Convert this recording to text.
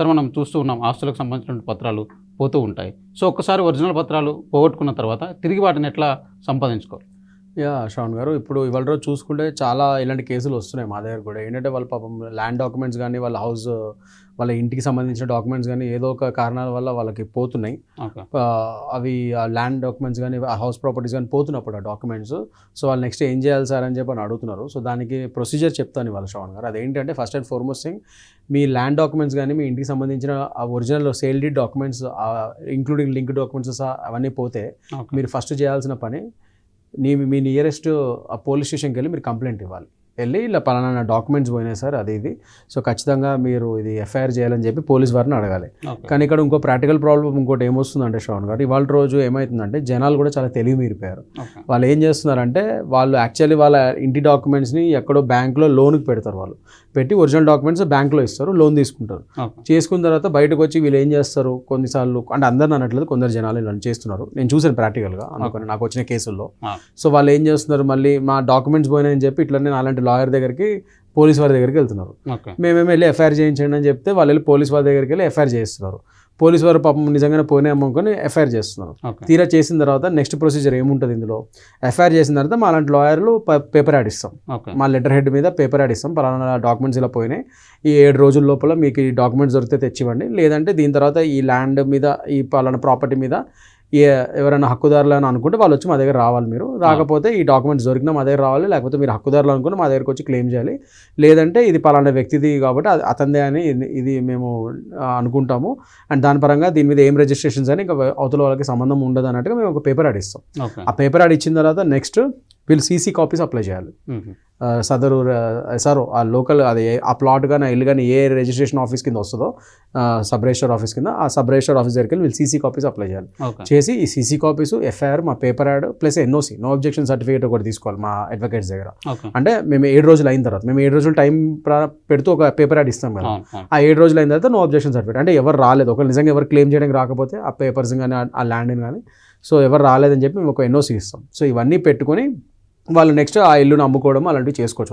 Sir మనం చూస్తూ ఉన్నాం ఆస్తులకు సంబంధించిన పత్రాలు పోతూ ఉంటాయి. సో ఒక్కసారి ఒరిజినల్ పత్రాలు పోగొట్టుకున్న తర్వాత తిరిగి వాటిని ఎట్లా సంపాదించుకోవాలి? యా శ్రవణ్ గారు ఇప్పుడు ఇవాళ రోజు చూసుకుంటే చాలా ఇలాంటి కేసులు వస్తున్నాయి మా దగ్గర కూడా. ఏంటంటే వాళ్ళ పాపం ల్యాండ్ డాక్యుమెంట్స్ కానీ వాళ్ళ హౌస్ వాళ్ళ ఇంటికి సంబంధించిన డాక్యుమెంట్స్ కానీ ఏదో ఒక కారణాల వల్ల వాళ్ళకి పోతున్నాయి. అవి ఆ ల్యాండ్ డాక్యుమెంట్స్ కానీ ఆ హౌస్ ప్రాపర్టీస్ కానీ పోతున్నప్పుడు ఆ డాక్యుమెంట్స్. సో వాళ్ళు నెక్స్ట్ ఏం చేయాలి సార్ అని చెప్పి అని అడుగుతున్నారు. సో దానికి ప్రొసీజర్ చెప్తాను ఇవాళ శ్రవణ్ గారు. అదేంటంటే ఫస్ట్ అండ్ ఫార్మోస్ట్ థింగ్ మీ ల్యాండ్ డాక్యుమెంట్స్ కానీ మీ ఇంటికి సంబంధించిన ఆ original sale deed documents including link documents అవన్నీ పోతే మీరు ఫస్ట్ చేయాల్సిన పని నీ మీ నియరెస్ట్ ఆ పోలీస్ స్టేషన్కి వెళ్ళి మీరు కంప్లైంట్ ఇవ్వాలి. వెళ్ళి ఇలా పలానా డాక్యుమెంట్స్ పోయినాయి సార్ అది ఇది. సో ఖచ్చితంగా మీరు ఇది ఎఫ్ఐఆర్ చేయాలని చెప్పి పోలీస్ వారిని అడగాలి. కానీ ఇక్కడ ఇంకో ప్రాక్టికల్ ప్రాబ్లం ఇంకోటి ఏమొస్తుందంటే శ్రవణ్ గారు ఇవాళ రోజు ఏమవుతుందంటే జనాలు కూడా చాలా తెలివి మీరిపోయారు వాళ్ళు ఏం చేస్తున్నారంటే వాళ్ళు యాక్చువల్లీ వాళ్ళ ఇంటి డాక్యుమెంట్స్ని ఎక్కడో బ్యాంక్లో లోన్కి పెడతారు వాళ్ళు. పెట్టి ఒరిజినల్ డాక్యుమెంట్స్ బ్యాంక్లో ఇస్తారు లోన్ తీసుకుంటారు. చేసుకున్న తర్వాత బయటకు వచ్చి వీళ్ళు ఏం చేస్తారు? కొన్నిసార్లు అంటే అందరిని అనట్లేదు కొందరు జనాలు ఇలా చేస్తున్నారు. నేను చూసాను ప్రాక్టికల్గా అందుకని నాకు వచ్చిన కేసుల్లో. సో వాళ్ళు ఏం చేస్తున్నారు? మళ్ళీ మా డాక్యుమెంట్స్ పోయినాయని చెప్పి ఇట్లా నేను అలాంటి లాయర్ దగ్గరికి పోలీస్ వారి దగ్గరికి వెళ్తున్నారు. మేమేమి వెళ్ళి ఎఫ్ఐఆర్ చేయించండి అని చెప్తే వాళ్ళు వెళ్ళి పోలీస్ వారి దగ్గరికి వెళ్ళి ఎఫ్ఐఆర్ చేస్తున్నారు పోలీస్ వారు పాపం నిజంగానే పోయినాయి అనుకొని ఎఫ్ఐఆర్ చేస్తున్నారు. తీరా చేసిన తర్వాత నెక్స్ట్ ప్రొసీజర్ ఏముంటుంది ఇందులో? ఎఫ్ఐఆర్ చేసిన తర్వాత మా అలాంటి లాయర్లు పేపర్ యాడ్ ఇస్తాం. మా లెటర్ హెడ్ మీద పేపర్ యాడ్ ఇస్తాం. పలానా డాక్యుమెంట్స్ ఇలా పోయినాయి. ఈ ఏడు రోజుల లోపల మీకు ఈ డాక్యుమెంట్స్ దొరికితే తెచ్చివ్వండి. లేదంటే దీని తర్వాత ఈ ల్యాండ్ మీద ఈ పలానా ప్రాపర్టీ మీద ఎవరైనా హక్కుదారులు అని అనుకుంటే వాళ్ళు వచ్చి మా దగ్గర రావాలి మీరు. రాకపోతే ఈ డాక్యుమెంట్స్ దొరికినా మా దగ్గర రావాలి లేకపోతే మీరు హక్కుదారులు అనుకుని మా దగ్గరకు వచ్చి క్లెయిమ్ చేయాలి. లేదంటే ఇది పలానా వ్యక్తిది కాబట్టి అది అతందే అని ఇది- మేము అనుకుంటాము. అండ్ దాని పరంగా దీని మీద ఏం రిజిస్ట్రేషన్స్ అని ఇంకా అవతల వాళ్ళకి సంబంధం ఉండదు అన్నట్టుగా మేము ఒక పేపర్ ఓకే. ఆ పేపర్ యాడ్ ఇచ్చిన తర్వాత నెక్స్ట్ వీళ్ళు సీసీ కాపీస్ అప్లై చేయాలి. సదరు సార్ ఆ లోకల్ అది ఆ ప్లాట్ కానీ ఇల్లు కానీ ఏ రిజిస్ట్రేషన్ ఆఫీస్ కింద వస్తుందో సబ్ రిజిస్టర్ ఆఫీస్ కింద ఆ సబ్ రిజిస్టర్ ఆఫీస్ దగ్గరికి వెళ్ళి వీళ్ళు సీసీ కాపీస్ అప్లై చేయాలి. చేసి ఈ సీసీ కాపీస్ ఎఫ్ఐఆర్ మా paper ad plus NOC no objection certificate ఒకటి తీసుకోవాలి మా అడ్వకేట్స్ దగ్గర. అంటే మేము ఏడు రోజులు అయిన తర్వాత మేము ఏడు రోజులు టైం పెడుతూ ఒక పేపర్ యాడ్ ఇస్తాం కదా. ఆ ఏడు రోజులు అయిన తర్వాత నో అబ్జెక్షన్ సర్టిఫికేట్ అంటే ఎవరు రాలేదు ఒకవేళ నిజంగా ఎవరు క్లెయిమ్ చేయడానికి రాకపోతే ఆ పేపర్స్ కానీ ఆ- ఆ ల్యాండ్ని కానీ సో ఎవరు రాలేదని చెప్పి మేము ఒక ఎన్ఓసి ఇస్తాం. సో ఇవన్నీ పెట్టుకొని వాళ్ళు నెక్స్ట్ ఆ ఇల్లును అమ్ముకోవడం అలాంటివి చేసుకోవచ్చు.